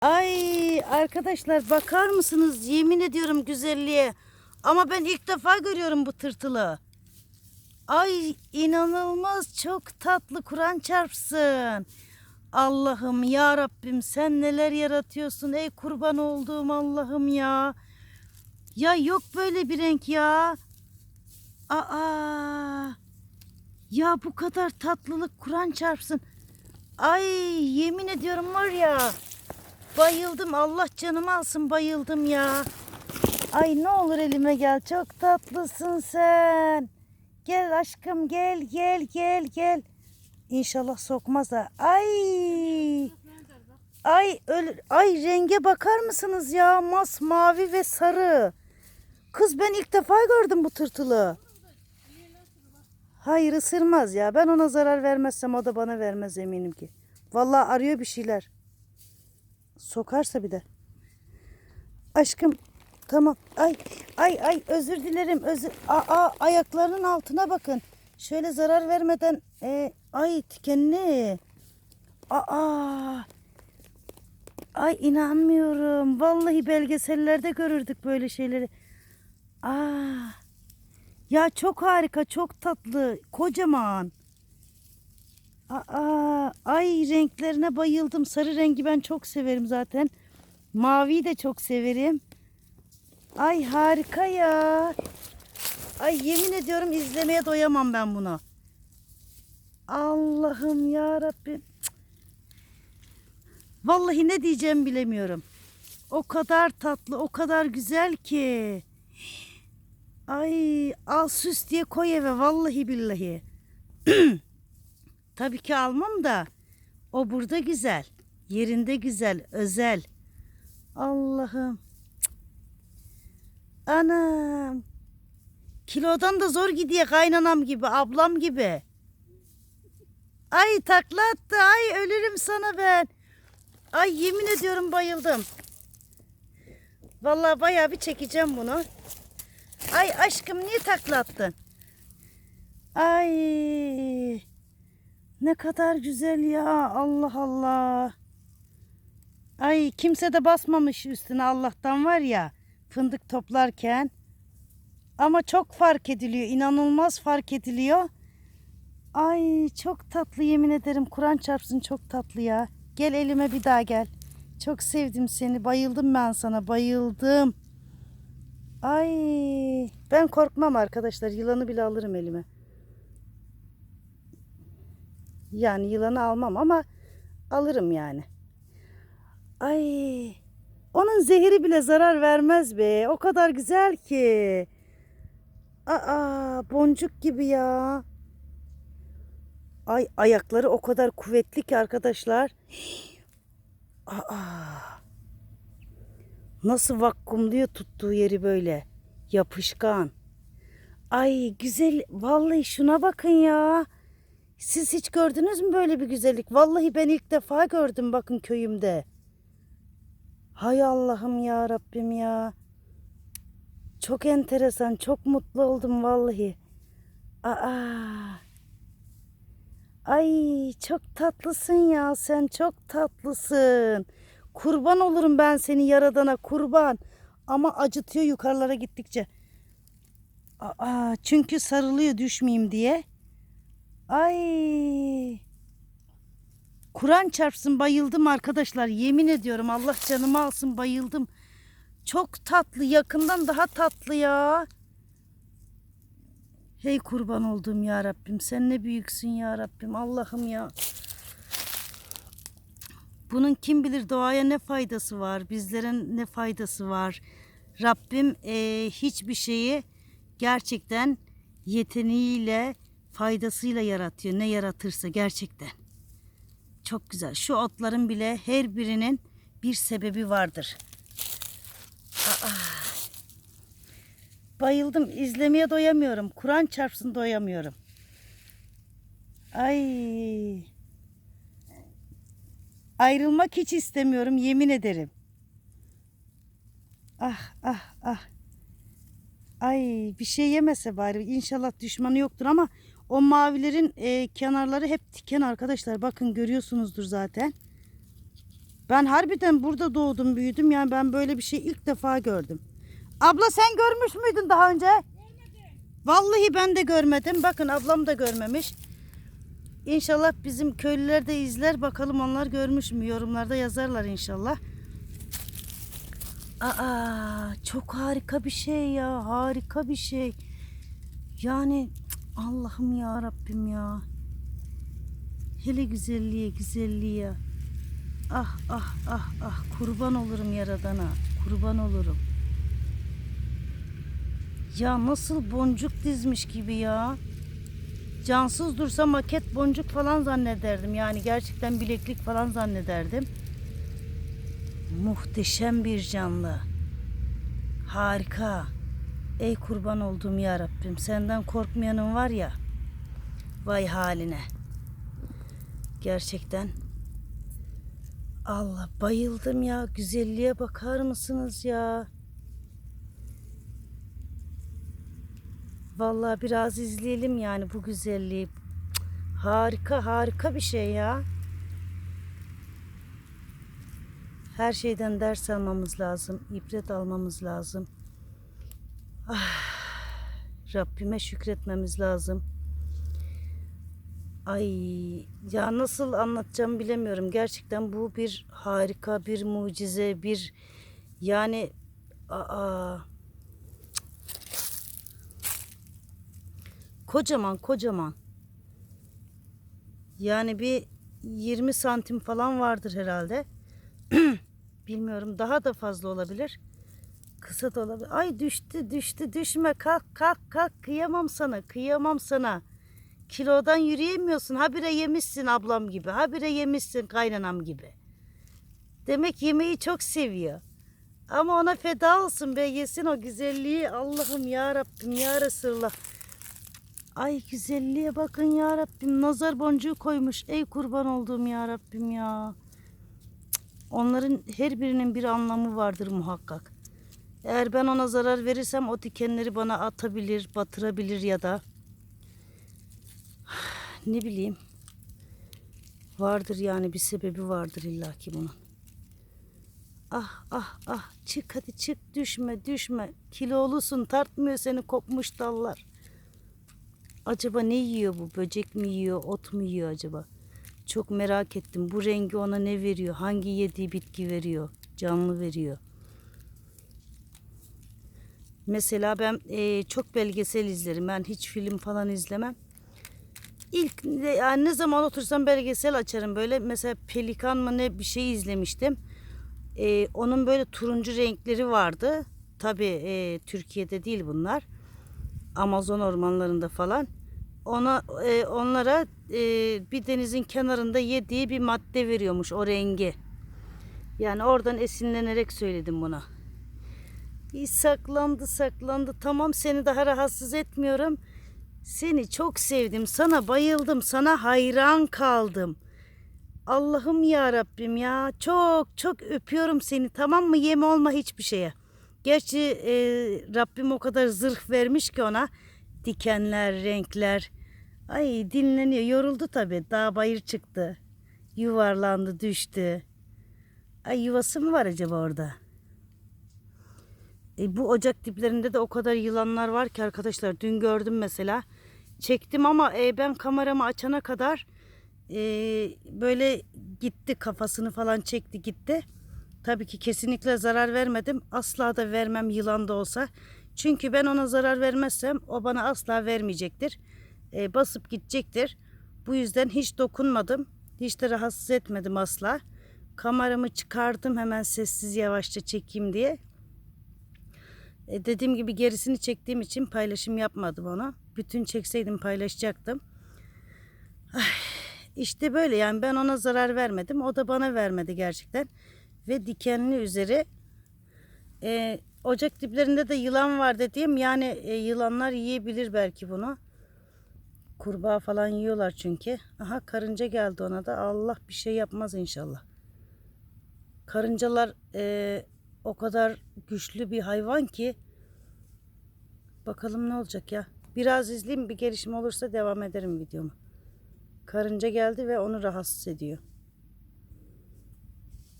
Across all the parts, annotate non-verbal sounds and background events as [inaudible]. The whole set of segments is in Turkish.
Ay arkadaşlar bakar mısınız? Yemin ediyorum güzelliğe. Ama ben ilk defa görüyorum bu tırtılı. Ay inanılmaz çok tatlı Kur'an çarpsın. Allah'ım ya Rabbim sen neler yaratıyorsun ey kurban olduğum Allah'ım ya. Ya yok böyle bir renk ya. Aa. Ya bu kadar tatlılık Kur'an çarpsın. Ay yemin ediyorum var ya. Bayıldım Allah canımı alsın bayıldım ya. Ay ne olur elime gel çok tatlısın sen. Gel aşkım gel gel gel gel. İnşallah sokmaz ha. Ay. Ay öl ay renge bakar mısınız ya? Masmavi ve sarı. Kız ben ilk defa gördüm bu tırtılı. Hayır ısırmaz ya. Ben ona zarar vermezsem o da bana vermez eminim ki. Vallahi arıyor bir şeyler. Sokarsa bir de. Aşkım tamam. Ay ay ay özür dilerim. Özür. Aa ayaklarının altına bakın. Şöyle zarar vermeden e, ay tikenli. Aa. Ay inanmıyorum. Vallahi belgesellerde görürdük böyle şeyleri. Aa. Ya çok harika, çok tatlı, kocaman. Aa, ay renklerine bayıldım. Sarı rengi ben çok severim zaten. Maviyi de çok severim. Ay harika ya. Ay yemin ediyorum izlemeye doyamam ben bunu. Allah'ım ya Rabbim. Vallahi ne diyeceğimi bilemiyorum. O kadar tatlı, o kadar güzel ki. Ay al süs diye koy eve vallahi billahi. [clears throat] Tabii ki almam da o burada güzel. Yerinde güzel, özel. Allah'ım. Anam. Kilodan da zor gidiyor kaynanam gibi, ablam gibi. Ay takla attı. Ay ölürüm sana ben. Ay yemin ediyorum bayıldım. Vallahi bayağı bir çekeceğim bunu. Ay aşkım niye takla attın? Ay ne kadar güzel ya Allah Allah. Ay kimse de basmamış üstüne Allah'tan var ya fındık toplarken. Ama çok fark ediliyor inanılmaz fark ediliyor. Ay çok tatlı yemin ederim Kur'an çarpsın çok tatlı ya. Gel elime bir daha gel. Çok sevdim seni bayıldım ben sana bayıldım. Ay ben korkmam arkadaşlar. Yılanı bile alırım elime. Yani yılanı almam ama alırım yani. Ay onun zehri bile zarar vermez be. O kadar güzel ki. Aa boncuk gibi ya. Ay ayakları o kadar kuvvetli ki arkadaşlar. Aa. Nasıl vakkumluyor tuttuğu yeri böyle. Yapışkan. Ay güzel. Vallahi şuna bakın ya. Siz hiç gördünüz mü böyle bir güzellik? Vallahi ben ilk defa gördüm bakın köyümde. Hay Allah'ım ya Rabbim ya. Çok enteresan. Çok mutlu oldum vallahi. Aa. Ay çok tatlısın ya sen çok tatlısın. Kurban olurum ben seni yaradana kurban. Ama acıtıyor yukarılara gittikçe. Aa, çünkü sarılıyor düşmeyeyim diye. Ay. Kur'an çarpsın bayıldım arkadaşlar. Yemin ediyorum Allah canımı alsın bayıldım. Çok tatlı yakından daha tatlı ya. Hey kurban olduğum ya Rabbim sen ne büyüksün ya Rabbim Allah'ım ya. Bunun kim bilir doğaya ne faydası var, bizlere ne faydası var. Rabbim e, hiçbir şeyi gerçekten yeteneğiyle, faydasıyla yaratıyor. Ne yaratırsa gerçekten. Çok güzel. Şu otların bile her birinin bir sebebi vardır. Aa, bayıldım. İzlemeye doyamıyorum. Kur'an çarpsın doyamıyorum. Ay. Ayrılmak hiç istemiyorum yemin ederim. Ah ah ah. Ay bir şey yemese bari inşallah düşmanı yoktur ama o mavilerin e, kenarları hep diken arkadaşlar. Bakın görüyorsunuzdur zaten. Ben harbiden burada doğdum büyüdüm yani ben böyle bir şey ilk defa gördüm. Abla sen görmüş müydün daha önce? Vallahi ben de görmedim. Bakın ablam da görmemiş. İnşallah bizim köylüler de izler. Bakalım onlar görmüş mü? Yorumlarda yazarlar inşallah. Aa, çok harika bir şey ya. Harika bir şey. Yani Allah'ım ya Rabbim ya. Hele güzelliğe, güzelliğe. Ah ah ah ah kurban olurum yaradana. Kurban olurum. Ya nasıl boncuk dizmiş gibi ya. Cansız dursa maket boncuk falan zannederdim. Yani gerçekten bileklik falan zannederdim. Muhteşem bir canlı. Harika. Ey kurban olduğum ya Rabbim. Senden korkmayanın var ya. Vay haline. Gerçekten. Allah bayıldım ya. Güzelliğe bakar mısınız ya? Vallahi biraz izleyelim yani bu güzelliği. Harika harika bir şey ya. Her şeyden ders almamız lazım. ibret almamız lazım. Ah, Rabbime şükretmemiz lazım. Ay ya nasıl anlatacağım bilemiyorum. Gerçekten bu bir harika, bir mucize, bir yani aa Kocaman kocaman. Yani bir 20 santim falan vardır herhalde. [clears throat] Bilmiyorum daha da fazla olabilir. Kısa da olabilir. Ay düştü düştü düşme kalk kalk kalk kıyamam sana kıyamam sana. Kilodan yürüyemiyorsun. Habire yemişsin ablam gibi. Habire yemişsin kaynanam gibi. Demek yemeği çok seviyor. Ama ona feda olsun be yesin o güzelliği. Allah'ım ya Rabbim ya Resulallah. Ay güzelliğe bakın ya Rabbim. Nazar boncuğu koymuş. Ey kurban olduğum ya Rabbim ya. Onların her birinin bir anlamı vardır muhakkak. Eğer ben ona zarar verirsem o dikenleri bana atabilir, batırabilir ya da [sighs] ne bileyim. Vardır yani bir sebebi vardır illaki bunun. Ah ah ah çık hadi çık düşme düşme. Kilolusun tartmıyor seni kopmuş dallar. Acaba ne yiyor bu? Böcek mi yiyor, ot mu yiyor acaba? Çok merak ettim. Bu rengi ona ne veriyor? Hangi yediği bitki veriyor? Canlı veriyor. Mesela ben eee, çok belgesel izlerim. Ben hiç film falan izlemem. İlk yani ne zaman otursam belgesel açarım. Böyle mesela pelikan mı ne bir şey izlemiştim. Eee, onun böyle turuncu renkleri vardı. Tabii eee, Türkiye'de değil bunlar. Amazon ormanlarında falan. Ona e, onlara e, bir denizin kenarında yediği bir madde veriyormuş o rengi. Yani oradan esinlenerek söyledim buna. İyi saklandı saklandı. Tamam seni daha rahatsız etmiyorum. Seni çok sevdim. Sana bayıldım. Sana hayran kaldım. Allah'ım ya Rabbim ya. Çok çok öpüyorum seni. Tamam mı? Yeme olma hiçbir şeye. Gerçi e, Rabbim o kadar zırh vermiş ki ona. Dikenler, renkler. Ay dinleniyor. Yoruldu tabii. Dağ bayır çıktı. Yuvarlandı, düştü. Ay yuvası mı var acaba orada? E, bu ocak diplerinde de o kadar yılanlar var ki arkadaşlar. Dün gördüm mesela. Çektim ama e, ben kameramı açana kadar e, böyle gitti kafasını falan çekti gitti. Tabii ki kesinlikle zarar vermedim. Asla da vermem yılan da olsa. Çünkü ben ona zarar vermezsem o bana asla vermeyecektir. E, basıp gidecektir. Bu yüzden hiç dokunmadım. Hiç de rahatsız etmedim asla. Kameramı çıkardım hemen sessiz yavaşça çekeyim diye. E, dediğim gibi gerisini çektiğim için paylaşım yapmadım ona. Bütün çekseydim paylaşacaktım. Ay, işte böyle yani ben ona zarar vermedim. O da bana vermedi gerçekten. Ve dikenli üzeri e, ocak diplerinde de yılan var dediğim yani e, yılanlar yiyebilir belki bunu. Kurbağa falan yiyorlar çünkü. Aha karınca geldi ona da. Allah bir şey yapmaz inşallah. Karıncalar e, o kadar güçlü bir hayvan ki. Bakalım ne olacak ya. Biraz izleyeyim bir gelişme olursa devam ederim videomu. Karınca geldi ve onu rahatsız ediyor.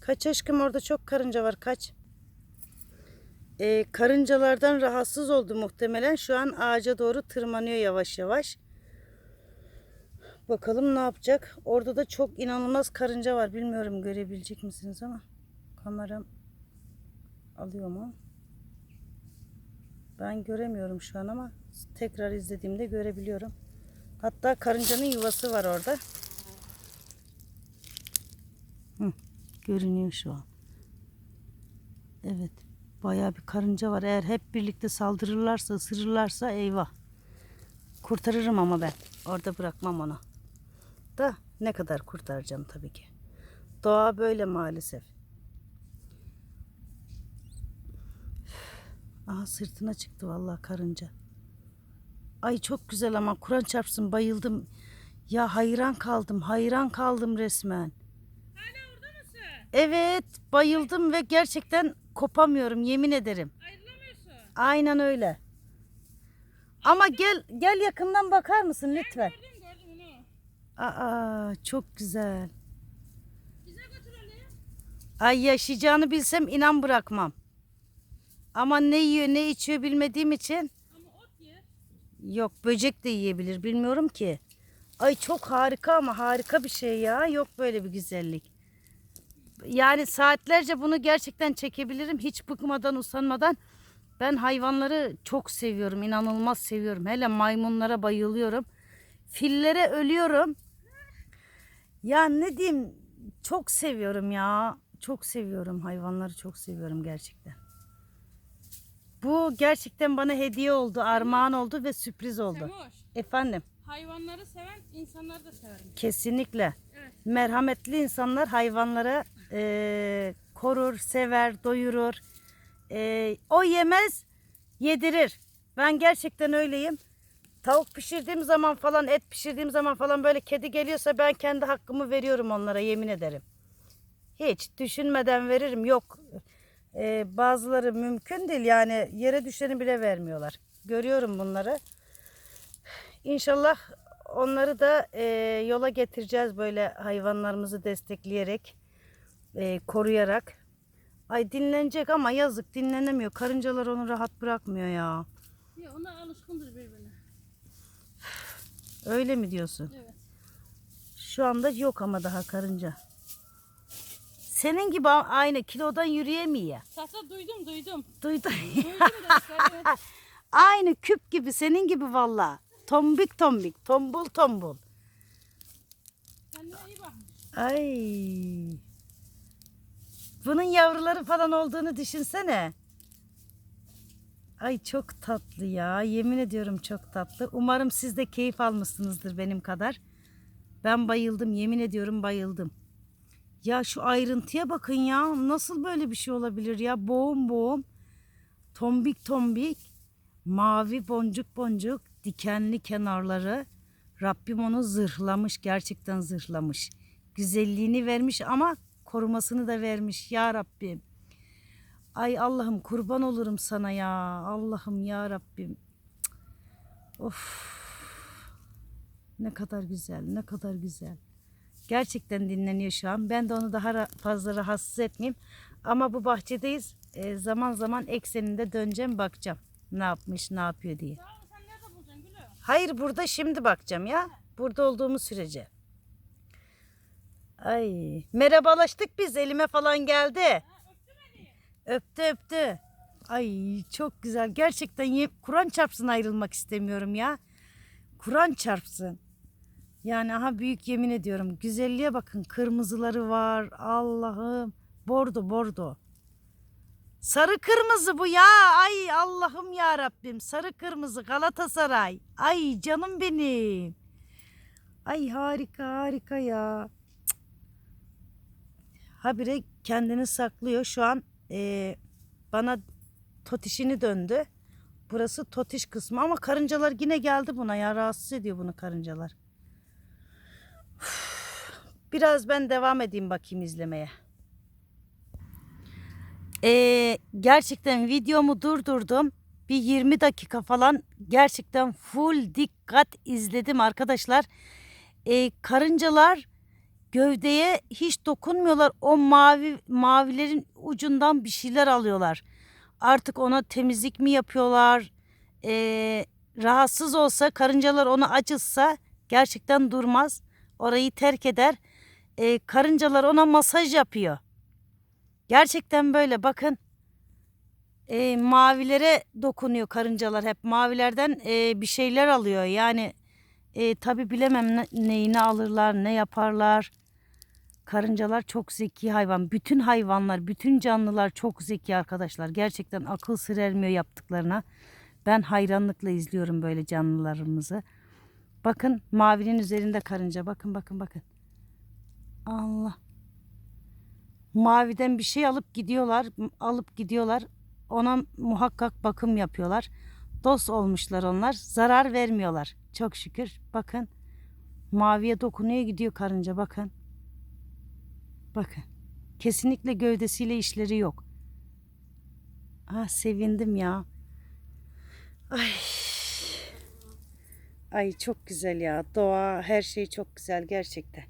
Kaç aşkım orada çok karınca var kaç. Ee, karıncalardan rahatsız oldu muhtemelen. Şu an ağaca doğru tırmanıyor yavaş yavaş. Bakalım ne yapacak. Orada da çok inanılmaz karınca var. Bilmiyorum görebilecek misiniz ama. Kameram alıyor mu? Ben göremiyorum şu an ama tekrar izlediğimde görebiliyorum. Hatta karıncanın yuvası var orada. Hı, görünüyor şu an. Evet. Bayağı bir karınca var. Eğer hep birlikte saldırırlarsa, ısırırlarsa eyvah. Kurtarırım ama ben. Orada bırakmam onu. Da ne kadar kurtaracağım tabii ki. Doğa böyle maalesef. Aha sırtına çıktı vallahi karınca. Ay çok güzel ama Kur'an çarpsın bayıldım. Ya hayran kaldım, hayran kaldım resmen. Hala orada mısın? Evet, bayıldım ve gerçekten kopamıyorum yemin ederim. Ayrılamıyorsun. Aynen öyle. Ama gel gel yakından bakar mısın lütfen? Gördüm gördüm onu. Aa çok güzel. Bize götür Ali. Ay yaşayacağını bilsem inan bırakmam. Ama ne yiyor ne içiyor bilmediğim için Ama ot yer. yok böcek de yiyebilir bilmiyorum ki. Ay çok harika ama harika bir şey ya. Yok böyle bir güzellik. Yani saatlerce bunu gerçekten çekebilirim hiç bıkmadan usanmadan. Ben hayvanları çok seviyorum, inanılmaz seviyorum. Hele maymunlara bayılıyorum. Fillere ölüyorum. Ya ne diyeyim çok seviyorum ya. Çok seviyorum hayvanları çok seviyorum gerçekten. Bu gerçekten bana hediye oldu, armağan oldu ve sürpriz oldu. Semoş. Efendim Hayvanları seven insanları da severim. kesinlikle. Evet. Merhametli insanlar hayvanları eee, korur, sever, doyurur. Eee, o yemez, yedirir. Ben gerçekten öyleyim. Tavuk pişirdiğim zaman falan, et pişirdiğim zaman falan böyle kedi geliyorsa ben kendi hakkımı veriyorum onlara yemin ederim. Hiç düşünmeden veririm. Yok. Eee, bazıları mümkün değil yani yere düşeni bile vermiyorlar. Görüyorum bunları. İnşallah onları da e, yola getireceğiz böyle hayvanlarımızı destekleyerek, e, koruyarak. Ay dinlenecek ama yazık dinlenemiyor. Karıncalar onu rahat bırakmıyor ya. Ya ona alışkındır birbirine. Öyle mi diyorsun? Evet. Şu anda yok ama daha karınca. Senin gibi aynı kilodan yürüyemiyor. Sasa duydum duydum. Duydun. Duydum da [laughs] evet. aynı küp gibi senin gibi valla. Tombik tombik, tombul tombul. Kendine iyi bak. Ay. Bunun yavruları falan olduğunu düşünsene. Ay çok tatlı ya. Yemin ediyorum çok tatlı. Umarım siz de keyif almışsınızdır benim kadar. Ben bayıldım. Yemin ediyorum bayıldım. Ya şu ayrıntıya bakın ya. Nasıl böyle bir şey olabilir ya? Boğum boğum. Tombik tombik. Mavi boncuk boncuk. Dikenli kenarları. Rabbim onu zırhlamış. Gerçekten zırhlamış. Güzelliğini vermiş ama korumasını da vermiş. Ya Rabbim. Ay Allah'ım kurban olurum sana ya. Allah'ım ya Rabbim. Of. Ne kadar güzel, ne kadar güzel. Gerçekten dinleniyor şu an. Ben de onu daha fazla rahatsız etmeyeyim. Ama bu bahçedeyiz. Ee, zaman zaman ekseninde döneceğim bakacağım. Ne yapmış, ne yapıyor diye. Hayır burada şimdi bakacağım ya. Burada olduğumuz sürece. Ay merhabalaştık biz elime falan geldi. Ha, öptü beni. Öptü öptü. Ay çok güzel. Gerçekten Kur'an çarpsın ayrılmak istemiyorum ya. Kur'an çarpsın. Yani aha büyük yemin ediyorum. Güzelliğe bakın. Kırmızıları var. Allah'ım. Bordo bordo. Sarı kırmızı bu ya. Ay Allah'ım ya Rabbim. Sarı kırmızı Galatasaray. Ay canım benim. Ay harika harika ya. Cık. Habire kendini saklıyor. Şu an eee, bana totişini döndü. Burası totiş kısmı ama karıncalar yine geldi buna ya. Rahatsız ediyor bunu karıncalar. [sighs] Biraz ben devam edeyim bakayım izlemeye. Ee, gerçekten videomu durdurdum. Bir 20 dakika falan gerçekten full dikkat izledim arkadaşlar. Ee, karıncalar gövdeye hiç dokunmuyorlar. O mavi mavilerin ucundan bir şeyler alıyorlar. Artık ona temizlik mi yapıyorlar? Ee, rahatsız olsa karıncalar onu acıtsa gerçekten durmaz. Orayı terk eder. Ee, karıncalar ona masaj yapıyor. Gerçekten böyle bakın. Ee, mavilere dokunuyor karıncalar hep. Mavilerden e, bir şeyler alıyor. Yani e, tabi bilemem ne- neyini alırlar, ne yaparlar. Karıncalar çok zeki hayvan. Bütün hayvanlar, bütün canlılar çok zeki arkadaşlar. Gerçekten akıl sır ermiyor yaptıklarına. Ben hayranlıkla izliyorum böyle canlılarımızı. Bakın mavinin üzerinde karınca. Bakın bakın bakın. Allah. Maviden bir şey alıp gidiyorlar. Alıp gidiyorlar. Ona muhakkak bakım yapıyorlar. Dost olmuşlar onlar. Zarar vermiyorlar. Çok şükür. Bakın. Maviye dokunuyor gidiyor karınca. Bakın. Bakın. Kesinlikle gövdesiyle işleri yok. Ah sevindim ya. Ay. Ay çok güzel ya. Doğa her şey çok güzel gerçekten.